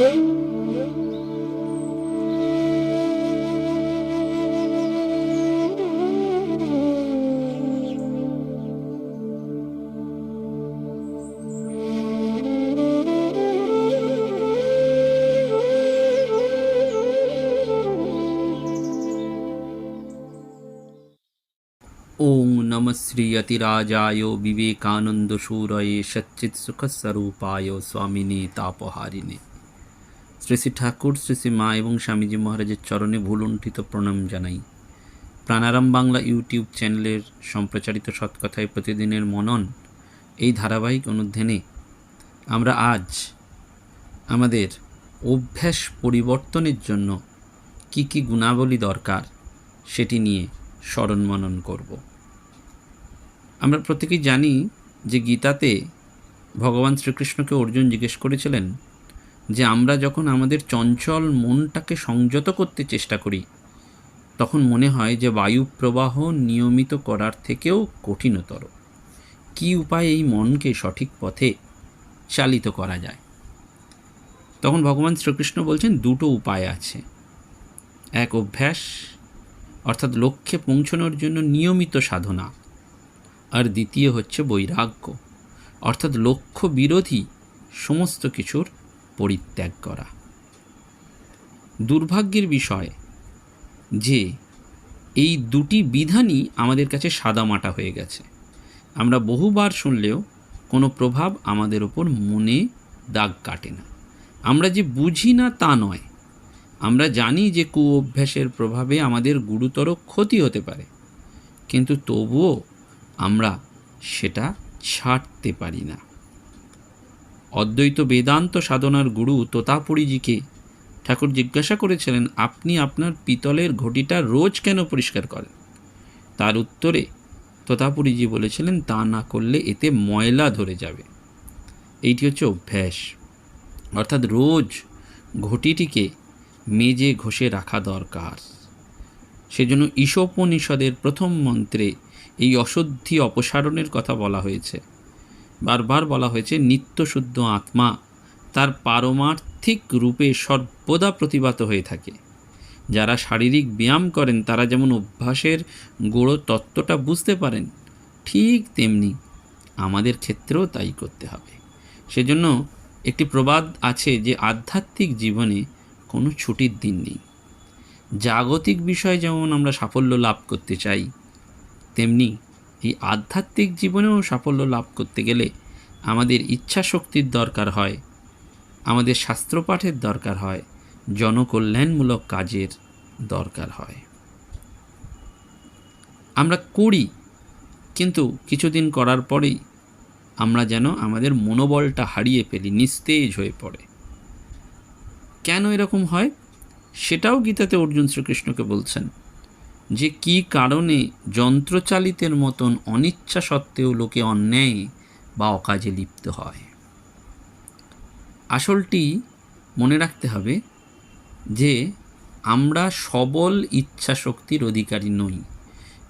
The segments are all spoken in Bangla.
ॐ नम श्रीयतिराजाय विवेकानन्दशूरये सच्चित्सुखस्वरूपाय स्वामिने तापहारिणे। শ্রী শ্রী ঠাকুর, শ্রী শ্রী মা এবং স্বামীজি মহারাজের চরণে ভুলুণ্ঠিত প্রণাম জানাই। প্রাণারাম বাংলা ইউটিউব চ্যানেলের সম্প্রচারিত সৎকথায় প্রতিদিনের মনন এই ধারাবাহিক অনুধ্যানে আমরা আজ আমাদের অভ্যাস পরিবর্তনের জন্য কি কি গুণাবলী দরকার সেটি নিয়ে স্মরণ মনন করব। আমরা প্রত্যেকেই জানি যে গীতাতে ভগবান শ্রীকৃষ্ণকে অর্জুন জিজ্ঞেস করেছিলেন যে আমরা যখন আমাদের চঞ্চল মনটাকে সংযত করতে চেষ্টা করি, তখন মনে হয় যে বায়ু প্রবাহ নিয়মিত করার থেকেও কঠিনতর। কি উপায়ে এই মনকে সঠিক পথে চালিত করা যায়? তখন ভগবান শ্রীকৃষ্ণ বলছেন, দুটো উপায় আছে। এক, অভ্যাস, অর্থাৎ লক্ষ্যে পৌঁছানোর জন্য নিয়মিত সাধনা। আর দ্বিতীয় হচ্ছে বৈরাগ্য, অর্থাৎ লক্ষ্য বিরোধী সমস্ত কিছুর পরিত্যাগ করা। দুর্ভাগ্যের বিষয় যে এই দুটি বিধানই আমাদের কাছে সাদামাটা হয়ে গেছে। আমরা বহুবার শুনলেও কোনো প্রভাব আমাদের ওপর মনে দাগ কাটে না। আমরা যে বুঝি না তা নয়। আমরা জানি যে কু অভ্যাসের প্রভাবে আমাদের গুরুতর ক্ষতি হতে পারে। কিন্তু তবুও আমরা সেটা ছাড়তে পারি না। অদ্বৈত বেদান্ত সাধনার গুরু তোতাপুরীজিকে ঠাকুর জিজ্ঞাসা করেছিলেন, আপনি আপনার পিতলের ঘটিটা রোজ কেন পরিষ্কার করেন? তার উত্তরে তোতাপুরীজি বলেছিলেন, তা না করলে এতে ময়লা ধরে যাবে। এইটি হচ্ছে অভ্যাস। অর্থাৎ রোজ ঘটিটিকে মেজে ঘষে রাখা দরকার। সেজন্য ঈশোপনিষদের প্রথম মন্ত্রে এই অশুদ্ধি অপসারণের কথা বলা হয়েছে। বারবার বলা হয়েছে নিত্যশুদ্ধ আত্মা তার পারমার্থিক রূপে সর্বদা প্রতিভাত হয়ে থাকে। যারা শারীরিক ব্যায়াম করেন, তারা যেমন অভ্যাসের গোড়ো তত্ত্বটা বুঝতে পারেন, ঠিক তেমনি আমাদের ক্ষেত্রেও তাই করতে হবে। সেজন্য একটি প্রবাদ আছে যে, আধ্যাত্মিক জীবনে কোনো ছুটির দিন নেই। জাগতিক বিষয়ে যেমন আমরা সাফল্য লাভ করতে চাই, তেমনি এই আধ্যাত্মিক জীবনেও সাফল্য লাভ করতে গেলে আমাদের ইচ্ছা শক্তির দরকার হয়, আমাদের শাস্ত্রপাঠের দরকার হয়, জনকল্যাণমূলক কাজের দরকার হয়। আমরা করি, কিন্তু কিছুদিন করার পরেই আমরা যেন আমাদের মনোবলটা হারিয়ে ফেলি, নিস্তেজ হয়ে পড়ে। কেন এরকম হয়? সেটাও গীতাতে অর্জুন শ্রীকৃষ্ণকে বলছেন। যে কি কারণে যন্ত্রচালিতের মতন অনিচ্ছা সত্ত্বেও লোকে অন্যায় বা অকাজে লিপ্ত হয়? আসলটি মনে রাখতে হবে যে আমরা সবল ইচ্ছা শক্তির অধিকারী নই।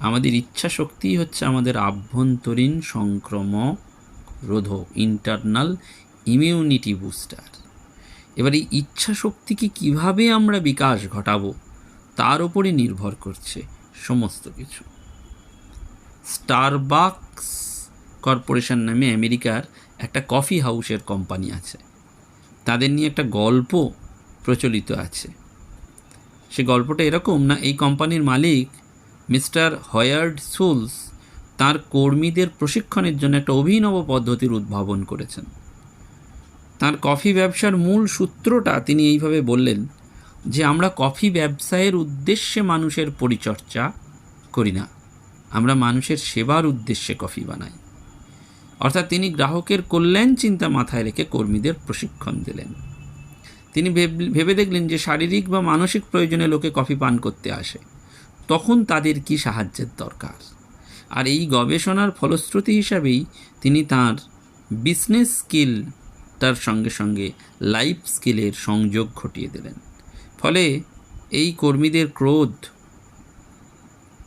আমাদের ইচ্ছা শক্তি হচ্ছে আমাদের আভ্যন্তরীণ সংক্রমক রোধক ইন্টারনাল ইমিউনিটি বুস্টার এবার এই ইচ্ছা শক্তিকে কীভাবে আমরা বিকাশ ঘটাবো? তার উপরে নির্ভর করছে সমস্ত কিছু। স্টারবাকস কর্পোরেশন নামে আমেরিকার একটা কফি হাউসের কোম্পানি আছে। তাদের নিয়ে একটা গল্প প্রচলিত আছে। সে গল্পটা এরকম না, এই কোম্পানির মালিক মিস্টার হয়ার্ড সুলস তার কর্মীদের প্রশিক্ষণের জন্য একটা অভিনব পদ্ধতির উদ্ভাবন করেছেন। তার কফি ব্যবসার মূল সূত্রটা তিনি এইভাবে বললেন যে আমরা কফি ব্যবসায়ের উদ্দেশ্যে মানুষের পরিচর্যা করি না, আমরা মানুষের সেবার উদ্দেশ্যে কফি বানাই। অর্থাৎ তিনি গ্রাহকের কল্যাণ চিন্তা মাথায় রেখে কর্মীদের প্রশিক্ষণ দিলেন। তিনি ভেবে দেখলেন যে শারীরিক বা মানসিক প্রয়োজনে লোকে কফি পান করতে আসে। তখন তাদের কি সাহায্যের দরকার? আর এই গবেষণার ফলশ্রুতি হিসাবেই তিনি তার বিজনেস স্কিল তার সঙ্গে সঙ্গে লাইফ স্কিলের সংযোগ ঘটিয়ে দিলেন। ফলে এই কর্মীদের ক্রোধ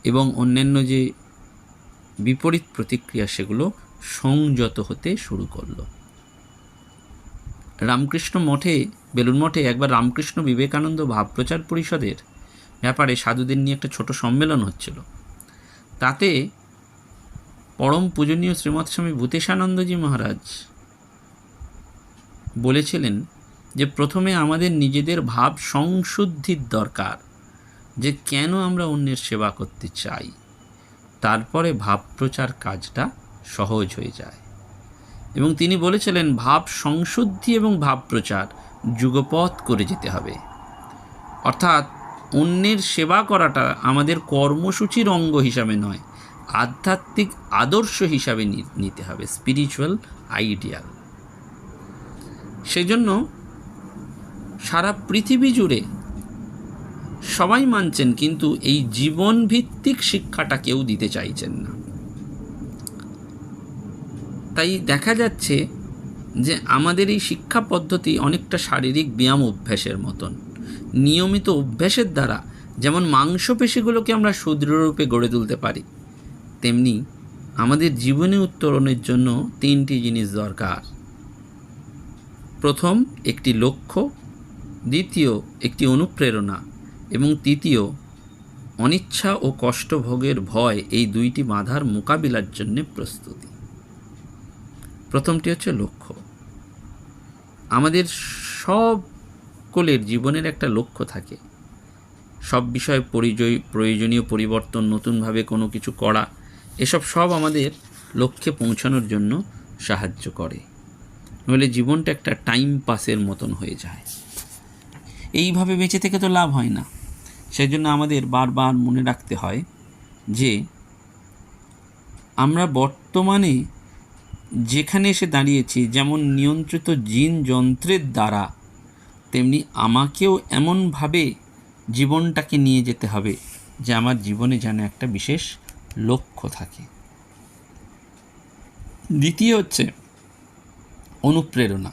এবং অন্যান্য যে বিপরীত প্রতিক্রিয়া সেগুলো সংযত হতে শুরু করল। রামকৃষ্ণ মঠে বেলুন মঠে একবার রামকৃষ্ণ বিবেকানন্দ ভাবপ্রচার পরিষদের ব্যাপারে সাধুদের নিয়ে একটা ছোট সম্মেলন হচ্ছিল। তাতে পরম পূজনীয় শ্রীমৎ স্বামী ভূতেশানন্দজি মহারাজ বলেছিলেন যে প্রথমে আমাদের নিজেদের ভাব সংশুদ্ধির দরকার, যে কেন আমরা অন্যের সেবা করতে চাই। তারপরে ভাব প্রচার কাজটা সহজ হয়ে যায়। এবং তিনি বলেছিলেন, ভাব সংশুদ্ধি এবং ভাব প্রচার যুগপথ করে যেতে হবে। অর্থাৎ অন্যের সেবা করাটা আমাদের কর্মসূচির অঙ্গ হিসাবে নয়, আধ্যাত্মিক আদর্শ হিসাবে নিতে হবে, স্পিরিচুয়াল আইডিয়াল। সেজন্য সারা পৃথিবী জুড়ে সবাই মানছেন, কিন্তু এই জীবন ভিত্তিক শিক্ষাটা কেউ দিতে চাইছেন না। তাই দেখা যাচ্ছে যে আমাদের এই শিক্ষা পদ্ধতি অনেকটা শারীরিক ব্যায়াম অভ্যাসের মতন। নিয়মিত অভ্যাসের দ্বারা যেমন মাংসপেশিগুলোকে আমরা সুদৃঢ়রূপে গড়ে তুলতে পারি, তেমনি আমাদের জীবনে উত্তরণের জন্য তিনটি জিনিস দরকার। প্রথম, একটি লক্ষ্য দ্বিতীয়, একটি অনুপ্রেরণা এবং তৃতীয়, অনিচ্ছা ও কষ্টভোগের ভয় এই দুইটি বাধার মোকাবিলার জন্য প্রস্তুতি। প্রথমটি হচ্ছে লক্ষ্য। আমাদের সব সকলের জীবনের একটা লক্ষ্য থাকে। সব বিষয়ে পরিচয় প্রয়োজনীয় পরিবর্তন, নতুনভাবে কোনো কিছু করা, এসব সব আমাদের লক্ষ্যে পৌঁছানোর জন্য সাহায্য করে। নইলে জীবনটা একটা টাইম পাসের মতন হয়ে যায়। এইভাবে বেঁচে থেকে তো লাভ হয় না। সেই জন্য আমাদের বারবার মনে রাখতে হয় যে আমরা বর্তমানে যেখানে এসে দাঁড়িয়েছি, যেমন নিয়ন্ত্রিত জিন যন্ত্রের দ্বারা, তেমনি আমাকেও এমনভাবে জীবনটাকে নিয়ে যেতে হবে যে আমার জীবনে যেন একটা বিশেষ লক্ষ্য থাকে। দ্বিতীয় হচ্ছে অনুপ্রেরণা।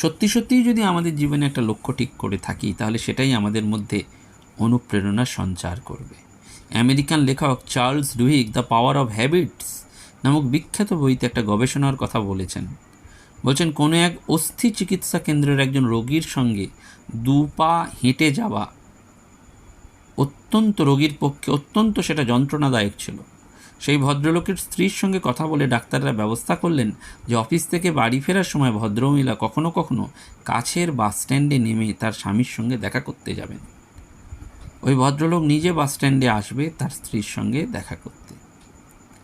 সত্যি সত্যিই যদি আমাদের জীবনে একটা লক্ষ্য ঠিক করে থাকি, তাহলে সেটাই আমাদের মধ্যে অনুপ্রেরণা সঞ্চার করবে। আমেরিকান লেখক Charles Duhigg the power of habits নামক বিখ্যাত বইতে একটা গবেষণার কথা বলেছেন। বলছেন, কোনো এক অস্থি চিকিৎসা কেন্দ্রের একজন রোগীর সঙ্গে দু পা হেঁটে যাওয়া অত্যন্ত রোগীর পক্ষে অত্যন্ত সেটা যন্ত্রণাদায়ক ছিল। সেই ভদ্রলোকের স্ত্রীর সঙ্গে কথা বলে ডাক্তাররা ব্যবস্থা করলেন যে অফিস থেকে বাড়ি ফেরার সময় ভদ্রমহিলা কখনো কখনো কাছের বাস স্ট্যান্ডে নেমে তার স্বামীর সঙ্গে দেখা করতে যাবেন। ওই ভদ্রলোক নিজে বাস স্ট্যান্ডে আসবে তার স্ত্রীর সঙ্গে দেখা করতে।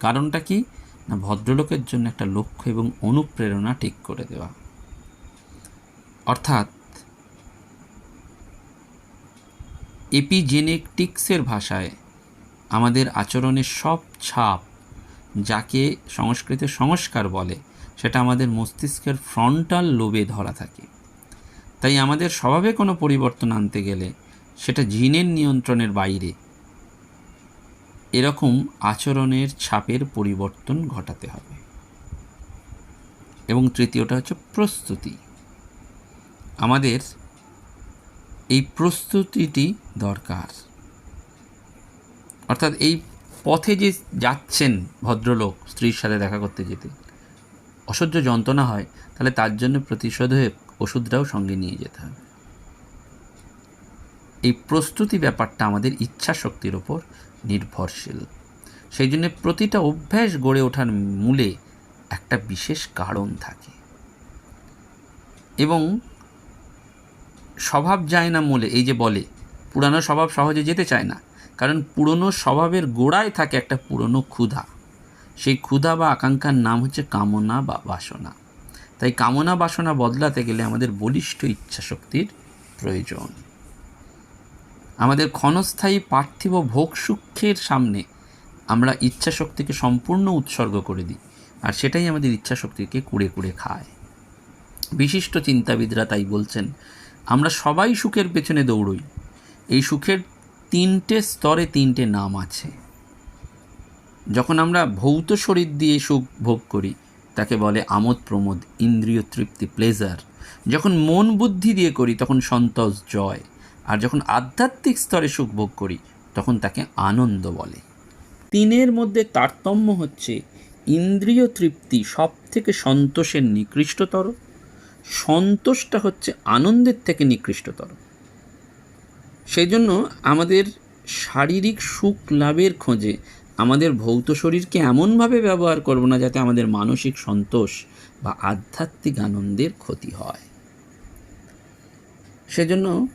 কারণটা কি? না, ভদ্রলোকের জন্য একটা লক্ষ্য এবং অনুপ্রেরণা ঠিক করে দেওয়া। অর্থাৎ এপিজেনেটিক্সের ভাষায় আমাদের আচরণের সব ছাপ যাকে সংস্কৃতে সংস্কার বলে, সেটা আমাদের মস্তিষ্কের ফ্রন্টাল লোবে ধরা থাকে। তাই আমাদের স্বভাবে কোনো পরিবর্তন আনতে গেলে সেটা জিনের নিয়ন্ত্রণের বাইরে এরকম আচরণের ছাপের পরিবর্তন ঘটাতে হবে। এবং তৃতীয়টা হচ্ছে প্রস্তুতি। আমাদের এই প্রস্তুতিটি দরকার। অর্থাৎ এই পথে যে যাচ্ছেন ভদ্রলোক স্ত্রীর সাথে দেখা করতে যেতে, অসহ্য যন্ত্রণা হয়, তাহলে তার জন্য প্রতিশোধ হয়ে ওষুধটাও সঙ্গে নিয়ে যেতে হবে। এই প্রস্তুতি ব্যাপারটা আমাদের ইচ্ছা শক্তির ওপর নির্ভরশীল। সেই জন্য প্রতিটা অভ্যাস গড়ে ওঠার মূলে একটা বিশেষ কারণ থাকে। এবং স্বভাব যায় না মূলে, এই যে বলে, পুরানো স্বভাব সহজে যেতে চায় না। কারণ পুরনো স্বভাবের গোড়ায় থাকে একটা পুরনো ক্ষুধা। সেই ক্ষুধা বা আকাঙ্ক্ষার নাম হচ্ছে কামনা বা বাসনা। তাই কামনা বাসনা বদলাতে গেলে আমাদের বলিষ্ঠ ইচ্ছাশক্তির প্রয়োজন। আমাদের ক্ষণস্থায়ী পার্থিব ভোগ সুখের সামনে আমরা ইচ্ছাশক্তিকে সম্পূর্ণ উৎসর্গ করে দিই আর সেটাই আমাদের ইচ্ছাশক্তিকে কুড়ে কুড়ে খায়। বিশিষ্ট চিন্তাবিদরা তাই বলছেন, আমরা সবাই সুখের পেছনে দৌড়ই। এই সুখের তিনটে স্তরে তিনটে নাম আছে। যখন আমরা ভৌত শরীর দিয়ে সুখ ভোগ করি, তাকে বলে আমোদ প্রমোদ ইন্দ্রিয় তৃপ্তি প্লেজার যখন মন বুদ্ধি দিয়ে করি, তখন সন্তোষ, জয়। আর যখন আধ্যাত্মিক স্তরে সুখ ভোগ করি, তখন তাকে আনন্দ বলে। তিনের মধ্যে তারতম্য হচ্ছে ইন্দ্রিয় তৃপ্তি সব থেকে সন্তোষের নিকৃষ্টতর। সন্তোষটা হচ্ছে আনন্দের থেকে নিকৃষ্টতর। সেই জন্য আমাদের শারীরিক সুখ লাভের খোঁজে আমাদের ভৌত শরীরকে এমনভাবে ব্যবহার করব না যাতে আমাদের মানসিক সন্তোষ বা আধ্যাত্মিক আনন্দের ক্ষতি হয়। সেজন্য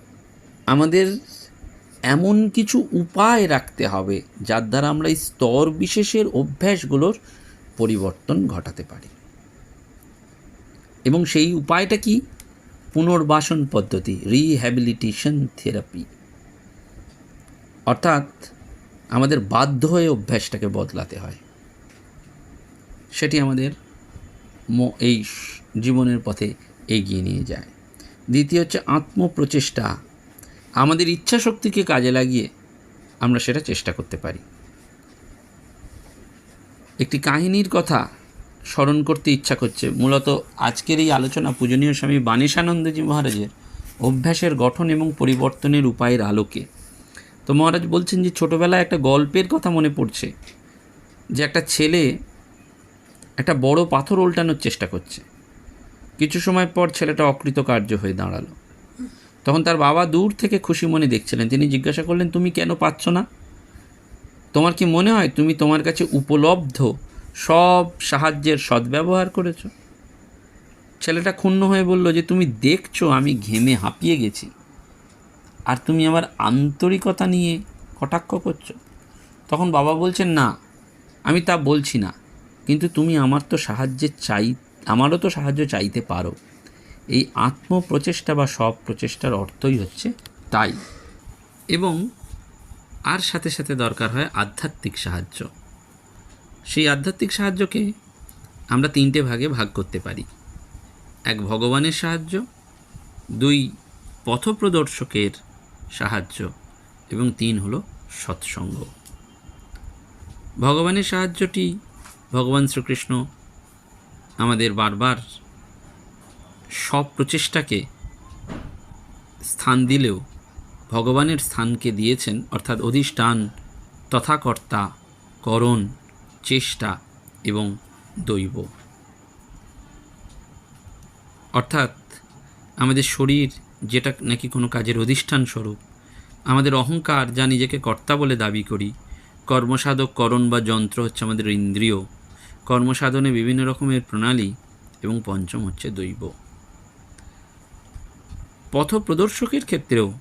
আমাদের এমন কিছু উপায় রাখতে হবে যার দ্বারা আমরা এই স্তর বিশেষের অভ্যাসগুলোর পরিবর্তন ঘটাতে পারি। এবং সেই উপায়টা কি? পুনর্বাসন পদ্ধতি রিহ্যাবিলিটেশন থেরাপি অর্থাৎ আমাদের বাধ্য হয়ে অভ্যাসটাকে বদলাতে হয়। সেটি আমাদের এই জীবনের পথে এগিয়ে নিয়ে যায়। দ্বিতীয় হচ্ছে আত্মপ্রচেষ্টা। আমাদের ইচ্ছা শক্তিকে কাজে লাগিয়ে আমরা সেটা চেষ্টা করতে পারি। একটি কাহিনীর কথা স্মরণ করতে ইচ্ছা করছে। মূলত আজকের এই আলোচনা পূজনীয় স্বামী বাণীশানন্দজি মহারাজের অভ্যাসের গঠন এবং পরিবর্তনের উপায়ের আলোকে। তো মহারাজ বলছেন যে ছোটোবেলায় একটা গল্পের কথা মনে পড়ছে, যে একটা ছেলে একটা বড় পাথর উল্টানোর চেষ্টা করছে। কিছু সময় পর ছেলেটা অকৃতকার্য হয়ে দাঁড়াল। তখন তার বাবা দূর থেকে খুশি মনে দেখছিলেন। তিনি জিজ্ঞাসা করলেন, তুমি কেন পাচ্ছ না? তোমার কি মনে হয় তুমি তোমার কাছে উপলব্ধ সব সাহায্যের সদ্ব্যবহার করেছ? ছেলেটা ক্ষুণ্ণ হয়ে বলল, যে তুমি দেখছ আমি ঘেমে হাঁপিয়ে গেছি। আর তুমি আমার আন্তরিকতা নিয়ে কটাক্ষ করছ? তখন বাবা বলছেন, না, আমি তা বলছি না। কিন্তু তুমি আমার তো সাহায্যের চাই, আমারও তো সাহায্য চাইতে পারো। এই আত্মপ্রচেষ্টা বা সব প্রচেষ্টার অর্থই হচ্ছে তাই। এবং আর সাথে সাথে দরকার হয় আধ্যাত্মিক সাহায্য। সেই আধ্যাত্মিক সাহায্যকে আমরা তিনটে ভাগে ভাগ করতে পারি। এক, ভগবানের সাহায্য। দুই, পথপ্রদর্শকের সাহায্য এবং তিন হলো সৎসঙ্গ। ভগবানের সাহায্যটি ভগবান শ্রীকৃষ্ণ আমাদের বারবার সব প্রচেষ্টাকে স্থান দিলেও ভগবানের স্থানকে দিয়েছেন, অর্থাৎ অধিষ্ঠান, তথাকর্তা, করণ, চেষ্টা এবং দৈব। অর্থাৎ আমাদের শরীর যেটা নাকি কোনো কাজের অধিষ্ঠান স্বরূপ। আমাদের অহংকার যা নিজেকে কর্তা বলে দাবি করি। কর্মসাধক করণ বা যন্ত্র হচ্ছে আমাদের ইন্দ্রিয়। কর্মসাধনে বিভিন্ন রকমের প্রণালী এবং পঞ্চম হচ্ছে দৈব। পথ প্রদর্শকের ক্ষেত্রেও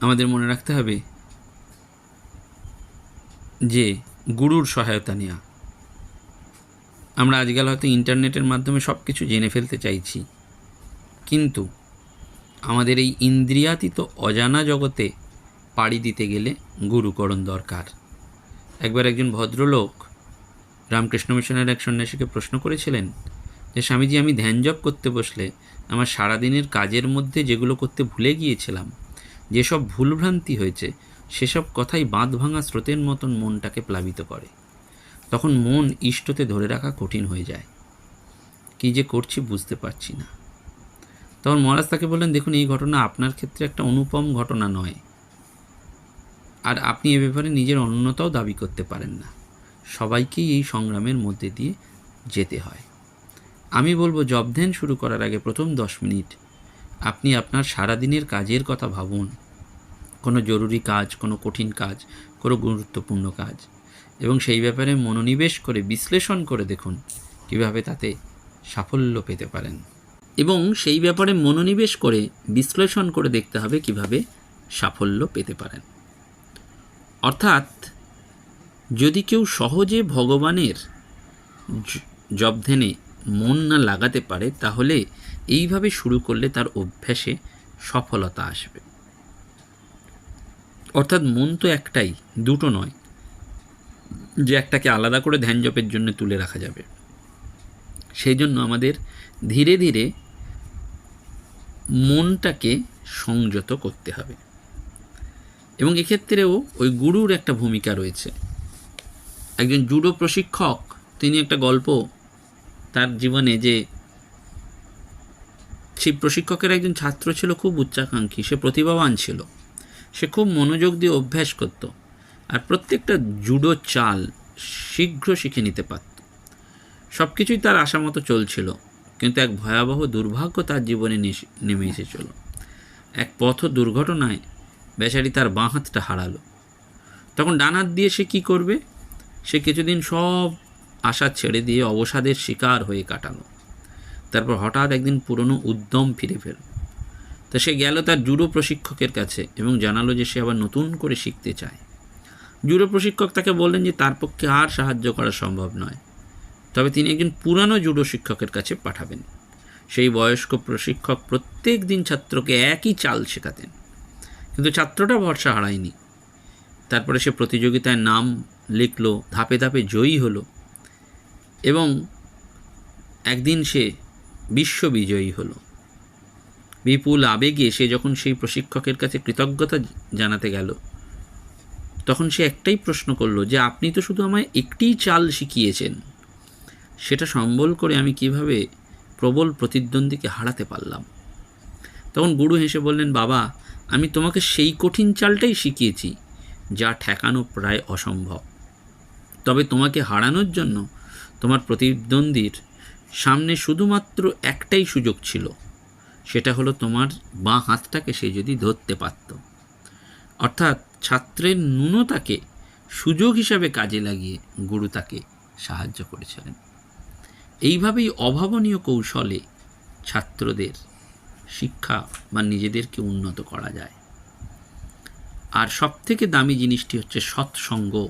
আমাদের মনে রাখতে হবে যে গুরুর সহায়তা নেওয়া আমরা আজকাল হয়তো ইন্টারনেটের মাধ্যমে সব কিছু জেনে ফেলতে চাইছি। কিন্তু আমাদের এই ইন্দ্রিয়াতীত অজানা জগতে পাড়ি দিতে গেলে গুরুকরণ দরকার। একবার একজন ভদ্রলোক রামকৃষ্ণ মিশনের এক সন্ন্যাসীকে প্রশ্ন করেছিলেন যে, স্বামীজি, আমি ধ্যান জপ করতে বসলে আমার সারাদিনের কাজের মধ্যে যেগুলো করতে ভুলে গিয়েছিলাম, যেসব ভুলভ্রান্তি হয়েছে, সেসব কথাই বাঁধ ভাঙা স্রোতের মতন মনটাকে প্লাবিত করে। তখন মন ইষ্টতে ধরে রাখা কঠিন হয়ে যায়। কী যে করছি বুঝতে পারছি না। তখন মহারাজ তাকে বললেন, দেখুন, এই ঘটনা আপনার ক্ষেত্রে একটা অনুপম ঘটনা নয়। আর আপনি এ ব্যাপারে নিজের অন্যতাও দাবি করতে পারেন না। সবাইকেই এই সংগ্রামের মধ্যে দিয়ে যেতে হয়। আমি বলব জব ধ্যান শুরু করার আগে প্রথম দশ মিনিট আপনি আপনার সারাদিনের কাজের কথা ভাবুন। কোনো জরুরি কাজ, কোনো কঠিন কাজ, কোনো গুরুত্বপূর্ণ কাজ। এবং সেই ব্যাপারে মনোনিবেশ করে বিশ্লেষণ করে দেখুন, কীভাবে তাতে সাফল্য পেতে পারেন। এবং সেই ব্যাপারে মনোনিবেশ করে বিশ্লেষণ করে দেখতে হবে কীভাবে সাফল্য পেতে পারেন। অর্থাৎ, যদি কেউ সহজে ভগবানের জ- জবধ্যানে মন না লাগাতে পারে, তাহলে এইভাবে শুরু করলে তার অভ্যাসে সফলতা আসবে। অর্থাৎ মন তো একটাই, দুটো নয়, যে একটাকে আলাদা করে ধ্যান জপের জন্য তুলে রাখা যাবে। সেই জন্য আমাদের ধীরে ধীরে মনটাকে সংযত করতে হবে। এবং এক্ষেত্রেও ওই গুরুর একটা ভূমিকা রয়েছে। একজন জুডো প্রশিক্ষক, তিনি একটা গল্প তার জীবনে যে সেই প্রশিক্ষকের একজন ছাত্র ছিল খুব উচ্চাকাঙ্ক্ষী, সে প্রতিভাবান ছিল। সে খুব মনোযোগ দিয়ে অভ্যাস করত আর প্রত্যেকটা জুডো চাল শীঘ্র শিখে নিতে পারত। সব কিছুই তার আশা মতো চলছিল। কিন্তু এক ভয়াবহ দুর্ভাগ্য তার জীবনে নেমে এসেছিল। এক পথ দুর্ঘটনায় বেচারি তার বাঁ হাতটা হারালো। তখন ডান হাত দিয়ে সে কী করবে? সে কিছুদিন সব আশা ছেড়ে দিয়ে অবসাদের শিকার হয়ে কাটালো। তারপর হঠাৎ একদিন পুরনো উদ্যম ফিরে পেল। তা সে গেল তার জুডো প্রশিক্ষকের কাছে এবং জানালো যে সে আবার নতুন করে শিখতে চায়। জুডো প্রশিক্ষক তাকে বললেন যে তার পক্ষে আর সাহায্য করা সম্ভব নয়। তবে তিনি একজন পুরানো জুডো শিক্ষকের কাছে পাঠাবেন। সেই বয়স্ক প্রশিক্ষক প্রত্যেক দিন ছাত্রকে একই চাল শেখাতেন। কিন্তু ছাত্রটা ভরসা হারায়নি। তারপরে সে প্রতিযোগিতায় নাম লিখলো, ধাপে ধাপে জয়ী হলো এবং একদিন সে বিশ্ববিজয়ী হলো। বিপুল আবেগে সে যখন সেই প্রশিক্ষকের কাছে কৃতজ্ঞতা জানাতে গেল, তখন সে একটাই প্রশ্ন করল যে, আপনি তো শুধু আমায় একটিই চাল শিখিয়েছেন। সেটা সম্বল করে আমি কীভাবে প্রবল প্রতিদ্বন্দ্বীকে হারাতে পারলাম? তখন গুরু হেসে বললেন, বাবা, আমি তোমাকে সেই কঠিন চালটাই শিখিয়েছি, যা ঠেকানো প্রায় অসম্ভব। তবে তোমাকে হারানোর জন্য তোমার প্রতিদ্বন্দ্বীর সামনে শুধুমাত্র একটাই সুযোগ ছিল, সেটা হলো তোমার বাঁ হাতটাকে সে যদি ধরতে পারত। অর্থাৎ ছাত্রের ন্যূনতাকে সুযোগ হিসাবে কাজে লাগিয়ে গুরু তাকে সাহায্য করেছিলেন। এইভাবেই অভাবনীয় কৌশলে ছাত্রদের শিক্ষা বা নিজেদেরকে উন্নত করা যায়। আর সবথেকে দামি জিনিসটি হচ্ছে সৎসঙ্গ।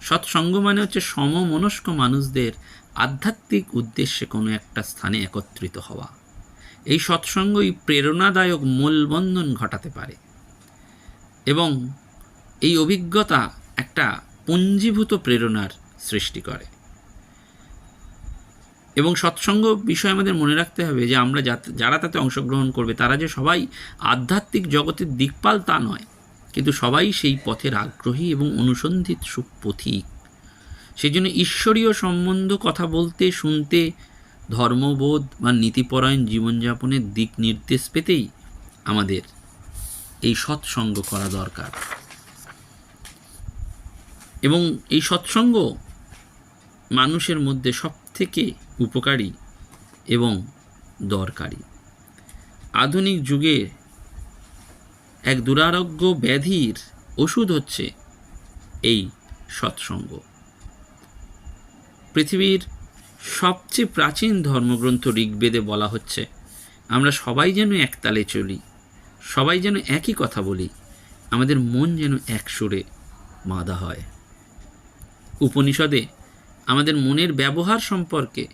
সৎসঙ্গ মানে হচ্ছে সমমনস্ক মানুষদের আধ্যাত্মিক উদ্দেশ্যে কোনো একটা স্থানে একত্রিত হওয়া। এই সৎসঙ্গই প্রেরণাদায়ক মূলবন্ধন ঘটাতে পারে। এবং এই অভিজ্ঞতা একটা পুঞ্জীভূত প্রেরণার সৃষ্টি করে। এবং সৎসঙ্গ বিষয়ে আমাদের মনে রাখতে হবে যে আমরা যারা তাতে অংশগ্রহণ করবে, তারা যে সবাই আধ্যাত্মিক জগতের দিকপাল তা নয়, কিন্তু সবাই সেই পথের আগ্রহী এবং অনুসন্ধিত সুপথিক। সেই জন্য ঈশ্বরীয় সম্বন্ধ কথা বলতে, শুনতে, ধর্মবোধ বা নীতিপরায়ণ জীবনযাপনের দিক নির্দেশ পেতেই আমাদের এই সৎসঙ্গ করা দরকার। এবং এই সৎসঙ্গ মানুষের মধ্যে সবথেকে উপকারী এবং দরকারি। আধুনিক যুগে এক দুরারোগ্য ব্যাধির ওষুধ হচ্ছে এই সৎসঙ্গ। পৃথিবীর সবচেয়ে প্রাচীন ধর্মগ্রন্থ ঋগ্বেদে বলা হচ্ছে, আমরা সবাই যেন একতালে চলি, সবাই যেন একই কথা বলি, আমাদের মন যেন এক সুরে বাঁধা হয়। উপনিষদে আমাদের মনের ব্যবহার সম্পর্কে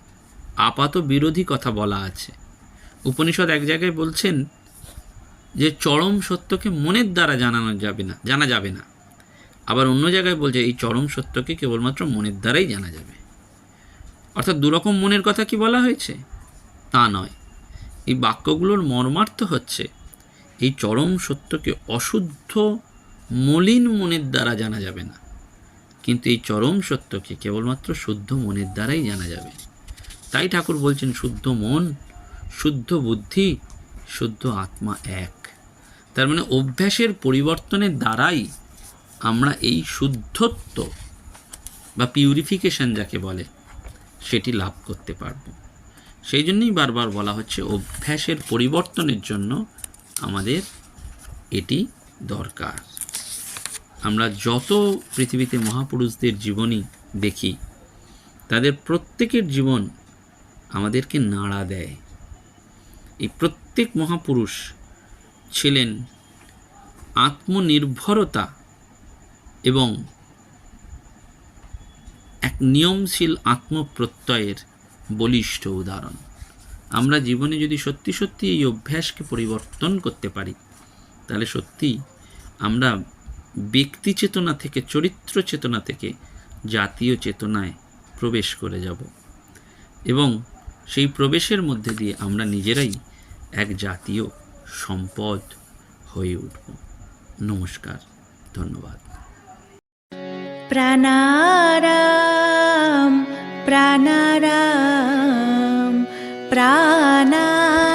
আপাত বিরোধী কথা বলা আছে। উপনিষদ এক জায়গায় বলছেন যে চরম সত্যকে মনের দ্বারা জানানো যাবে না, জানা যাবে না। আবার অন্য জায়গায় বলছে এই চরম সত্যকে কেবলমাত্র মনের দ্বারাই জানা যাবে। অর্থাৎ দুরকম মনের কথা কি বলা হয়েছে? তা নয়। এই বাক্যগুলোর মর্মার্থ হচ্ছে এই চরম সত্যকে অশুদ্ধ, মলিন মনের দ্বারা জানা যাবে না। কিন্তু এই চরম সত্যকে কেবলমাত্র শুদ্ধ মনের দ্বারাই জানা যাবে। তাই ঠাকুর বলছেন, শুদ্ধ মন, শুদ্ধ বুদ্ধি, শুদ্ধ আত্মা এক। তার মানে অভ্যাসের পরিবর্তনের দ্বারাই আমরা এই শুদ্ধত্ব বা পিউরিফিকেশন যাকে বলে, সেটি লাভ করতে পারব। সেই জন্যই বারবার বলা হচ্ছে, অভ্যাসের পরিবর্তনের জন্য আমাদের এটি দরকার। আমরা যত পৃথিবীতে মহাপুরুষদের জীবনী দেখি, তাদের প্রত্যেকের জীবন আমাদেরকে নাড়া দেয়। এই প্রত্যেক মহাপুরুষ ছিলেন আত্মনির্ভরতা এবং এক নিয়মশীল আত্মপ্রত্যয়ের বলিষ্ঠ উদাহরণ। আমরা জীবনে যদি সত্যি সত্যি এই অভ্যাসকে পরিবর্তন করতে পারি, তাহলে সত্যি আমরা ব্যক্তি চেতনা থেকে, চরিত্র চেতনা থেকে জাতীয় চেতনায় প্রবেশ করে যাব এবং সেই প্রবেশের মধ্যে দিয়ে আমরা নিজেরাই এক জাতীয় সম্পদ হয়ে উঠব। নমস্কার, ধন্যবাদ। প্রাণারাম প্রাণারাম প্রাণা